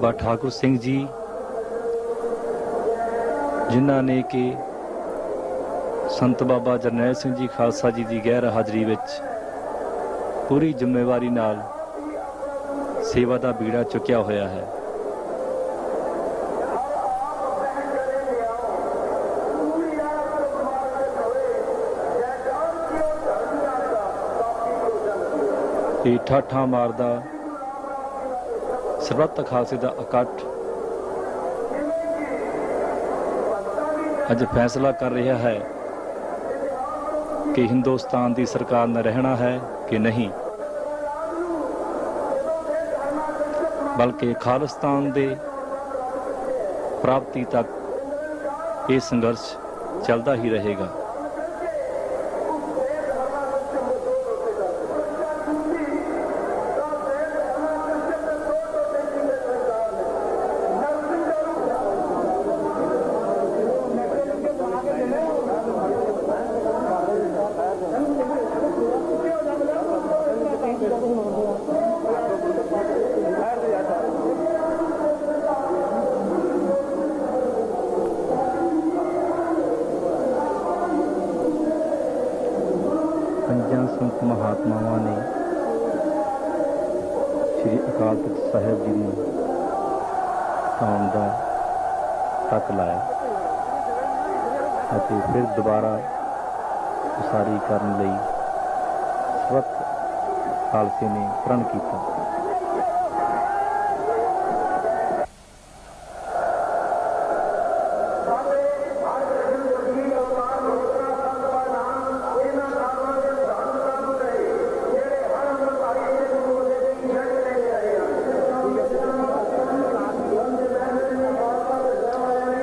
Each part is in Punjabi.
ਬਾਬਾ ਠਾਕੁਰ ਸਿੰਘ ਜੀ, ਜਿਨ੍ਹਾਂ ਨੇ ਕਿ ਸੰਤ ਬਾਬਾ ਜਰਨੈਲ ਸਿੰਘ ਜੀ ਖਾਲਸਾ ਜੀ ਦੀ ਗੈਰ ਹਾਜ਼ਰੀ ਵਿੱਚ ਪੂਰੀ ਜ਼ਿੰਮੇਵਾਰੀ ਨਾਲ ਸੇਵਾ ਦਾ ਬੀੜਾ ਚੁੱਕਿਆ ਹੋਇਆ ਹੈ। ਇਹ ਠਾਠਾਂ ਮਾਰਦਾ ਸਰਬੱਤ ਖਾਲਸੇ ਦਾ ਇਕੱਠ ਅੱਜ ਫੈਸਲਾ ਕਰ ਰਿਹਾ ਹੈ ਕਿ ਹਿੰਦੁਸਤਾਨ ਦੀ ਸਰਕਾਰ ਨੇ ਰਹਿਣਾ ਹੈ ਕਿ ਨਹੀਂ। ਬਲਕਿ ਖਾਲਿਸਤਾਨ ਦੇ ਪ੍ਰਾਪਤੀ ਤੱਕ ਇਹ ਸੰਘਰਸ਼ ਚੱਲਦਾ ਹੀ ਰਹੇਗਾ। ਪੰਜਾਂ ਸੰਤ ਮਹਾਤਮਾਵਾਂ ਨੇ ਸ੍ਰੀ ਅਕਾਲ ਤਖਤ ਸਾਹਿਬ ਜੀ ਨੂੰ ਉਠਾਉਣ ਦਾ ਹੱਕ ਲਾਇਆ ਅਤੇ ਫਿਰ ਦੁਬਾਰਾ ਉਸਾਰੀ ਕਰਨ ਲਈ ਸਵਤ ਖਾਲਸੇ ਨੇ ਪ੍ਰਣ ਕੀਤਾ।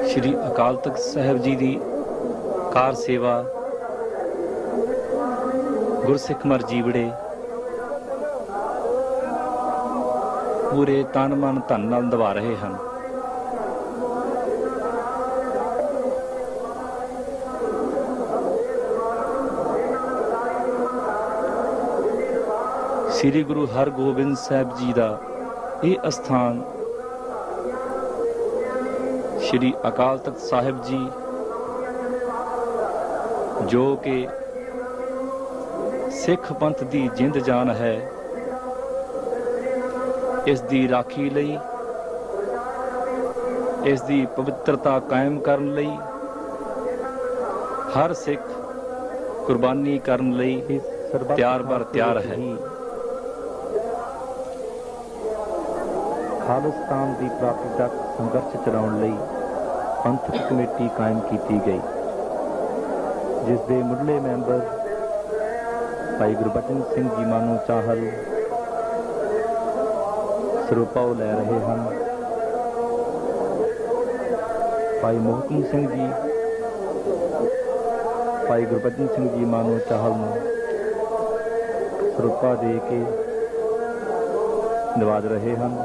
ਸ਼੍ਰੀ ਅਕਾਲ ਤਖਤ ਸਾਹਿਬ ਜੀ ਦੀ ਕਾਰ ਸੇਵਾ, ਗੁਰਸਿੱਖ ਮਰ ਜੀਵੜੇ, ਪੂਰੇ ਤਨ ਮਨ ਧਨ ਨਾਲ ਨਿਭਾ ਰਹੇ ਹਨ। ਸ੍ਰੀ ਗੁਰੂ ਹਰਗੋਬਿੰਦ ਸਾਹਿਬ ਜੀ ਦਾ ਇਹ ਅਸਥਾਨ ਸ਼੍ਰੀ ਅਕਾਲ ਤਖਤ ਸਾਹਿਬ ਜੀ, ਜੋ ਕਿ ਸਿੱਖ ਪੰਥ ਦੀ ਜਿੰਦ ਜਾਨ ਹੈ, ਇਸ ਦੀ ਰਾਖੀ ਲਈ, ਇਸ ਦੀ ਪਵਿੱਤਰਤਾ ਕਾਇਮ ਕਰਨ ਲਈ, ਹਰ ਸਿੱਖ ਕੁਰਬਾਨੀ ਕਰਨ ਲਈ ਤਿਆਰ ਬਰ ਤਿਆਰ ਹੈ। ਖਾਲਿਸਤਾਨ ਦੀ ਪ੍ਰਾਪਤੀ ਤੱਕ ਸੰਘਰਸ਼ ਚਲਾਉਣ ਲਈ ਪੰਥਕ ਕਮੇਟੀ ਕਾਇਮ ਕੀਤੀ ਗਈ, ਜਿਸ ਦੇ ਮੁੱਢਲੇ ਮੈਂਬਰ ਭਾਈ ਗੁਰਬਚਨ ਸਿੰਘ ਜੀ ਮਾਨੋ ਚਾਹਲ ਸਰੂਪਾਉ ਲੈ ਰਹੇ ਹਨ। ਭਾਈ ਮੋਹਕਮ ਸਿੰਘ ਜੀ, ਭਾਈ ਗੁਰਬਚਨ ਸਿੰਘ ਜੀ ਮਾਨੋ ਚਾਹਲ ਨੂੰ ਸਰੂਪਾ ਦੇ ਕੇ ਨਿਵਾਜ ਰਹੇ ਹਨ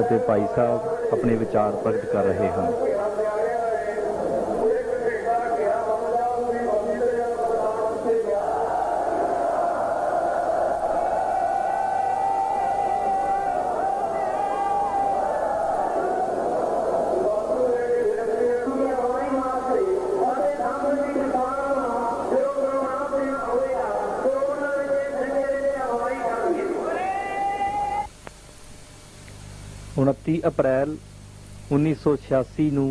ਅਤੇ ਭਾਈ ਸਾਹਿਬ ਆਪਣੇ ਵਿਚਾਰ ਪ੍ਰਗਟ ਕਰ ਰਹੇ ਹਨ। ਉਨੱਤੀ ਅਪ੍ਰੈਲ 1986 ਨੂੰ